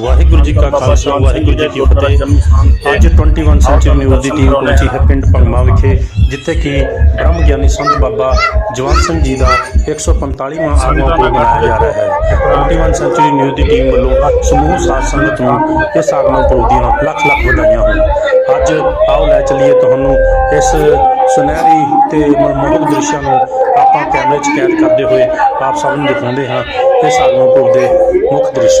ਵਾਹਿਗੁਰੂ ਜੀ ਕਾ ਖਾਲਸਾ ਵਾਹਿਗੁਰੂ ਜੀ ਕੀ ਫਤਿਹ। ਅੱਜ 21 sanctuary news ਦੀ team ਪਹੁੰਚੀ ਹੈ ਪਿੰਡ ਪੰਗਮਾ ਵਿਖੇ ਜਿੱਥੇ ਕਿ ਬ੍ਰਹਮ ਗਿਆਨੀ ਸੰਤ ਬਾਬਾ ਜਵੰਤ ਸਿੰਘ ਜੀ ਦਾ 145ਵਾਂ ਆਗਮਨ ਮਨਾਇਆ ਜਾ ਰਿਹਾ ਹੈ। 21 ਸੈਂਚੁਰੀ ਨਿਊਜ਼ ਦੀ ਟੀਮ ਵੱਲੋਂ ਸਮੂਹ ਸਾਧ ਸੰਗਤ ਨੂੰ ਇਸ ਆਗਮਨ ਪੁਰਬ ਦੀਆਂ ਲੱਖ ਲੱਖ ਵਧਾਈਆਂ ਹੋਣ। ਅੱਜ ਆਓ ਲੈ ਚੱਲੀਏ ਤੁਹਾਨੂੰ ਇਸ ਸੁਨਹਿਰੀ ਤੇ ਮਨਮੋਹਕ ਦ੍ਰਿਸ਼ਾਂ ਨੂੰ ਆਪਾਂ ਕੈਮਰੇ 'ਚ ਕੈਦ ਕਰਦੇ ਹੋਏ ਆਪ ਸਭ ਨੂੰ ਦਿਖਾਉਂਦੇ ਹਾਂ ਇਸ ਆਗਮਨ ਪੁਰਬ ਦੇ ਮੁੱਖ ਦ੍ਰਿਸ਼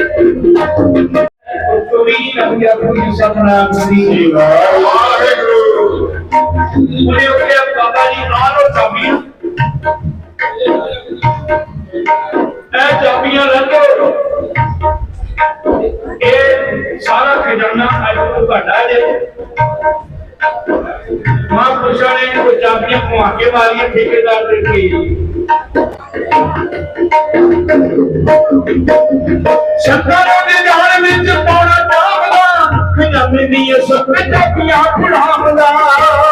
سکنا کسی بولے بولے بابا جی آلو چابیاں اے چابیاں لگو اے سارا خزانہ اج کو کٹا دے ماں پوچھا نے کو چابیاں کو کے والی ٹھیکے دار دے کے شکر دے جان وچ پاؤنا ਪਾਉਣਾ ਚਾਹਦਾ ਖਜ਼ਾਨੇ ਦੀ ਇਹ ਸੁੱਕੇ ਚਾਬੀਆਂ ਫੜਾਉਂਦਾ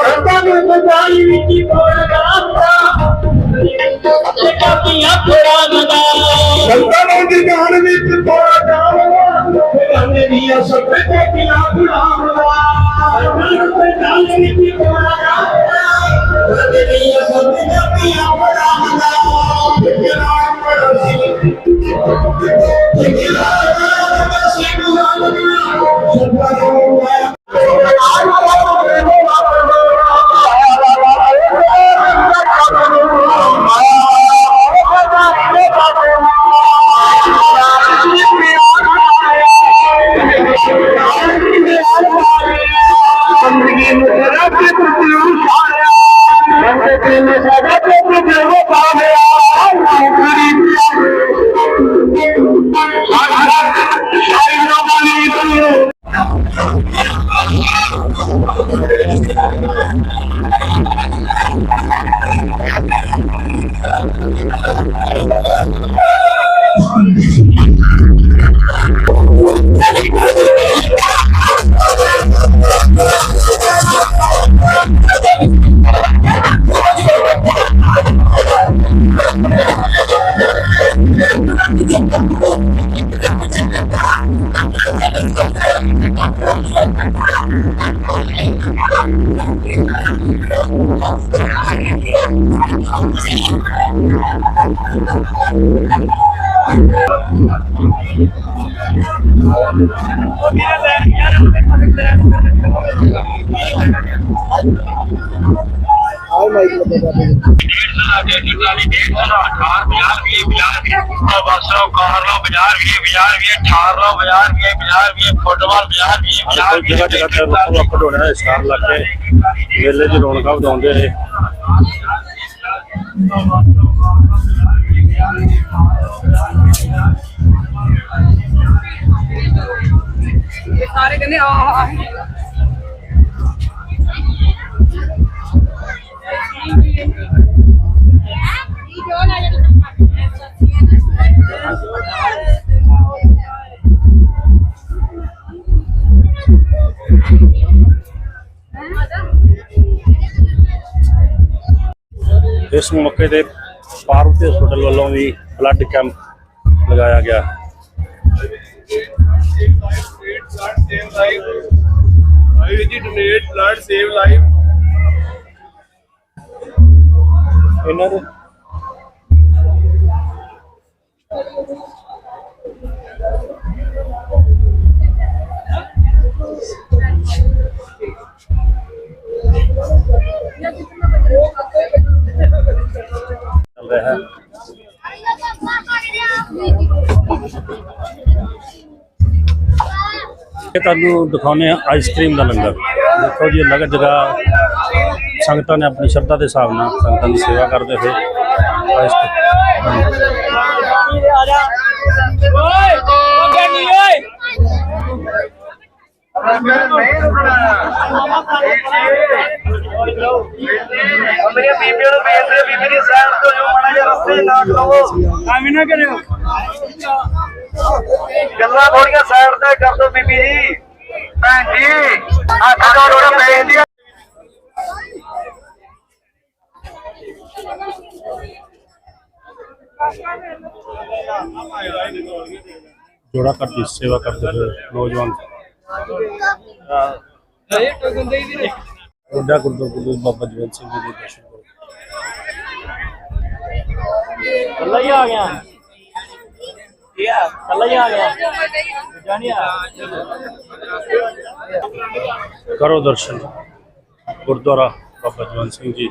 ਸ਼ੰਕਰਾਂ ਦੇ ਜਾਲ ਵਿੱਚ ਪਾਉਣਾ ਚਾਹਦਾ ਚਾਬੀਆਂ ਫੜਾਉਂਦਾ ਸ਼ੰਕਰਾਂ ਦੇ ਜਾਲ ਵਿੱਚ ਪਾਉਣਾ ਚਾਹਦਾ ਖਜ਼ਾਨੇ ਦੀ ਇਹ ਸੁੱਕੇ ਚਾਬੀਆਂ ਫੜਾਉਂਦਾ ਸ਼ੰਕਰਾਂ ਦੇ ਜਾਲ ਵਿੱਚ ਪਾਉਣਾ ਚਾਹਦਾ ਖਜ਼ਾਨੇ ਦੀ ਇਹ ਸੁੱਕੇ ਚਾਬੀਆਂ ਫੜਾਉਂਦਾ ਨਾਮ ਜਗ੍ਹਾ ਜਗ੍ਹਾ ਤੇ ਰੁਕੋ ਰੱਖ ਢੋਣਾ ਸਟਾਰ ਲਾ ਕੇ ਮੇਲੇ 'ਚ ਰੌਣਕਾਂ ਵਧਾਉਂਦੇ ਨੇ ਸਾਰੇ ਕਹਿੰਦੇ ਆ ਆ ਆ। ਇਸ ਮੌਕੇ ਤੇ ਪਾਰਵਤੀ ਹਸਪੀਟਲ ਵੱਲੋਂ ਵੀ ਬਲੱਡ ਕੈਂਪ ਲਗਾਇਆ ਗਿਆ I will donate blood, save life. ਇਹਨਾਂ ਦੇ ਤੁਹਾਨੂੰ ਦਿਖਾਉਂਦੇ ਆ ਆਈਸਕ੍ਰੀਮ ਦਾ ਲੰਗਰ। ਦੇਖੋ ਜੀ ਅਲੱਗ ਜਗ੍ਹਾ ਸੰਗਤਾਂ ਨੇ ਆਪਣੀ ਸ਼ਰਧਾ ਦੇ ਹਿਸਾਬ ਨਾਲ ਸੰਗਤਾਂ ਦੀ ਸੇਵਾ ਕਰਦੇ ਹੋਏ ਆਈਸਕ੍ਰੀਮ ਬੀਬੀਆਂ ਨੂੰ ਬੇਨਤੀ ਬੀਬੀ ਦੀ ਸਾਈਡ ਤੋਂ ਜੋ ਮਾੜਾ ਜਿਹਾ ਰਸਤੇ ਨਾ ਕਰੋ ਐਵੇਂ ਨਾ ਕਰਿਓ। ਗੱਲਾਂ ਥੋੜੀਆਂ ਸਾਈਡ ਤੇ ਕਰ ਦਿਓ ਬੀਬੀ ਜੀ। ਭੈਣ ਜੀ ਹੱਥ ਜੋੜੋ ਬੇਨਤੀ ਹੈ ਜੋੜਾ ਘਰ ਦੀ ਸੇਵਾ ਕਰਦੇ ਹੋਏ ਨੌਜਵਾਨ। ਵੱਡਾ ਗੁਰਦੁਆਰਾ ਗੁਰੂ ਬਾਬਾ ਜਵੰਤ ਸਿੰਘ ਜੀ ਦੇ ਦਰਸ਼ਨ ਕਰੋ। ਕੱਲਾ ਹੀ ਆ ਗਿਆ کرو درشن گردوارا بابا جوان سنگھ جی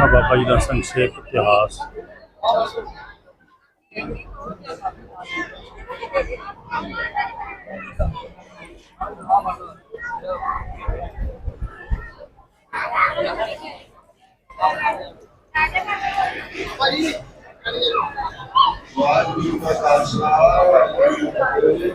بابا جی کا سنگ سیخ Thank you. ਵਾਹਿਗੁਰੂ ਦਾ ਖਾਲਸਾ ਵਾਹਿਗੁਰੂ ਜੀ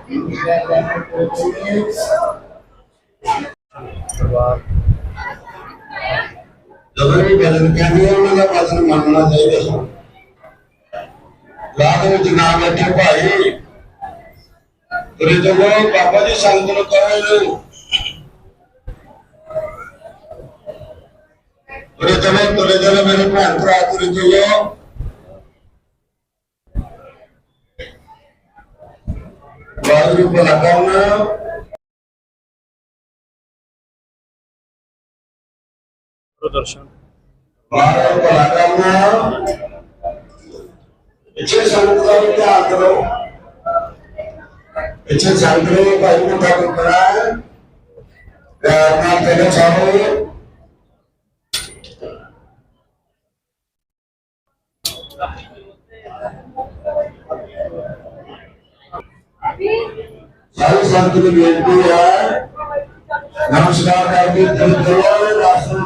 ਕੀ ਫਤਿਹ ਪਰਿਵਾਰ ਜਦੋਂ ਵੀ ਬਦਲ ਕਹਿੰਦੇ ਆ ਉਹਨਾਂ ਦਾ ਬਦਲ ਮੰਨਣਾ ਚਾਹੀਦਾ ਸੀ ਬਾਅਦ ਵਿੱਚ ਨਾਮ ਬੈਠੇ ਭਾਈ ਤੁਰੇ ਚਲੋ ਬਾਬਾ ਜੀ ਸੰਗਤ ਨੂੰ ਕਹੋ ਇਹਨੂੰ ਤੁਰੇ ਚਲੋ ਤੁਰੇ ਚਲੋ ਮੇਰੇ ਭੈਣ ਭਰਾ ਤੁਰੇ ਚਲੋ ਵਾਹਿਗੁਰੂ ਭਲਾ ਕਰਨਾ ਕਰੋ ਦਰਸ਼ਨ ਮਹਾਰਾਜ ਭਲਾ ਕਰਨਾ ਪਿੱਛੇ ਸੰਗਤ ਦਾ ਵੀ ਧਿਆਨ ਕਰੋ ਪਿੱਛੇ ਸੰਗਤ ਨੇ ਭਾਈ ਨੂੰ ਕੰਮ ਕਰਾ ਪਿਆਰ ਨਾਲ ਤੇਰੇ ਚਾਹੋ ਸਾਰੀ ਸੰਗਤ ਨੂੰ ਬੇਨਤੀ ਹੈ ਨਮਸਕਾਰ ਕਰਕੇ ਦਿਲ ਤੋਂ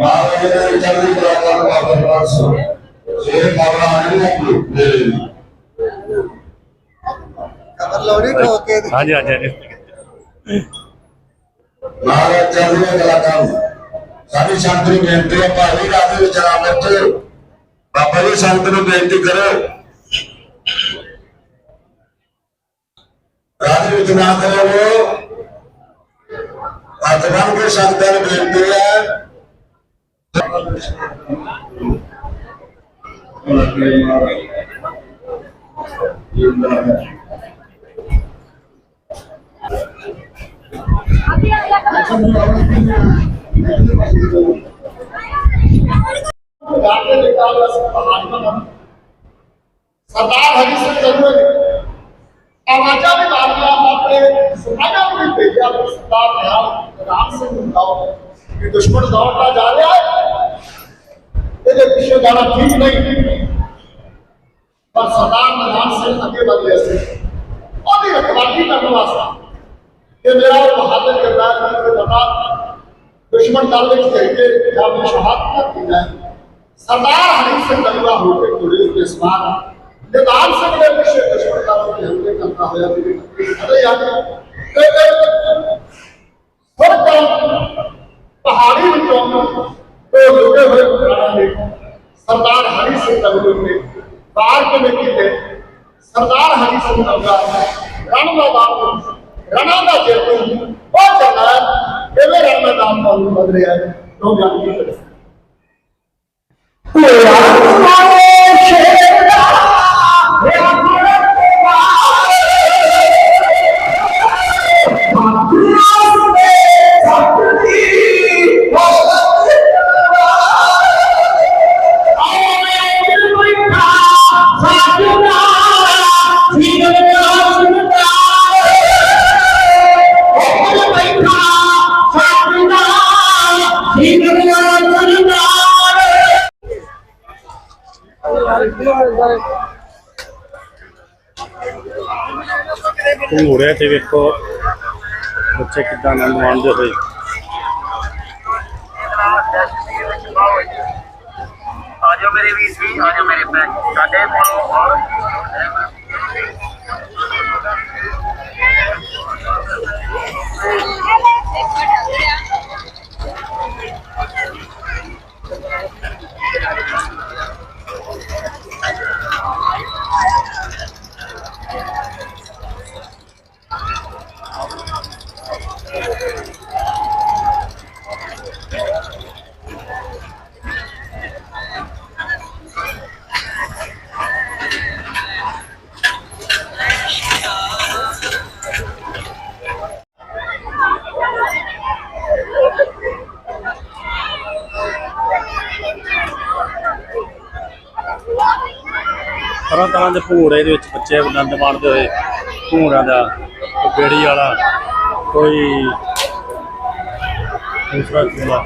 ਮਹਾਰਾਜ ਦੇ ਚੜ੍ਹਦੀ ਕਲਾ ਕਰਨ ਬਾਬਾ ਦਰਬਾਰ ਸੋ ਬਾਬਾ ਆਣੇ ਨੇ ਦੇ ਲਈ ਹਾਂਜੀ ਹਾਂਜੀ ਹਾਂਜੀ। ਮਹਾਰਾਜ ਚੜ੍ਹਦੀ ਕਲਾ ਕਰਨ ਸਾਡੀ ਸੰਤ ਨੂੰ ਬੇਨਤੀ ਹੈ ਭਾਈ ਰਾਤ ਦੇ ਵਿੱਚ ਆ ਬੈਠੇ ਬਾਬਾ ਜੀ ਸੰਤ ਨੂੰ ਬੇਨਤੀ ਕਰੋ ਰਾਤ ਵਿੱਚ ਨਾ ਕਰੋ ਹੱਥ ਬੰਨ ਕੇ ਸੰਤਾਂ ਨੂੰ ਬੇਨਤੀ ਹੈ سردار ہری سے ضرور آواجہ نے سنایا مل پہ سردار رام سے کہ دشمن دوڑتا جا رہا ہے۔ এদের বিষয়ে জানা ঠিক নেই پر سردار میدان سے اگے بڑھ گئے سے اور یہ اخباری کا خلاصہ کہ میرا اور بہادر کردار میں کوئی بتا دشمن تعلق سے کہ جامع شہادت نہ کی جائے سردار حریف سے طلبہ ہو کے قریب کے اسمان میدان سے میرے پیچھے دشمن تعلق کے حملے کرتا ہوا۔ ارے یار ہر پہاڑی تو جڑے ہوئے حکمران نے سردار ہری سنگھ نوجوت نے بہار کے نتی تھے سردار ہری سنگھ نوجوت رن میدان رنا کا جیتو اور چلا ہے کہ رن میدان کا بدلے ہے لوگ جانتے ہیں۔ ਘੋੜਿਆਂ ਤੇ ਵੇਖੋ ਬੱਚੇ ਕਿੱਦਾਂ ਆਨੰਦ ਮਾਣਦੇ ਹੋਏ ਆਜੋ ਮੇਰੇ ਵੀਰ ਜੀ ਆਜੋ ਮੇਰੇ ਭੈਣ ਸਾਡੇ ਕੋਲ ਦੇ ਘੋੜੇ ਦੇ ਵਿੱਚ ਬੱਚੇ ਆਨੰਦ ਮਾਣਦੇ ਹੋਏ ਘੋੜਿਆਂ ਦਾ ਕੋਈ ਬੇੜੀ ਵਾਲਾ ਕੋਈ ਦੂਸਰਾ ਚੂਲਾ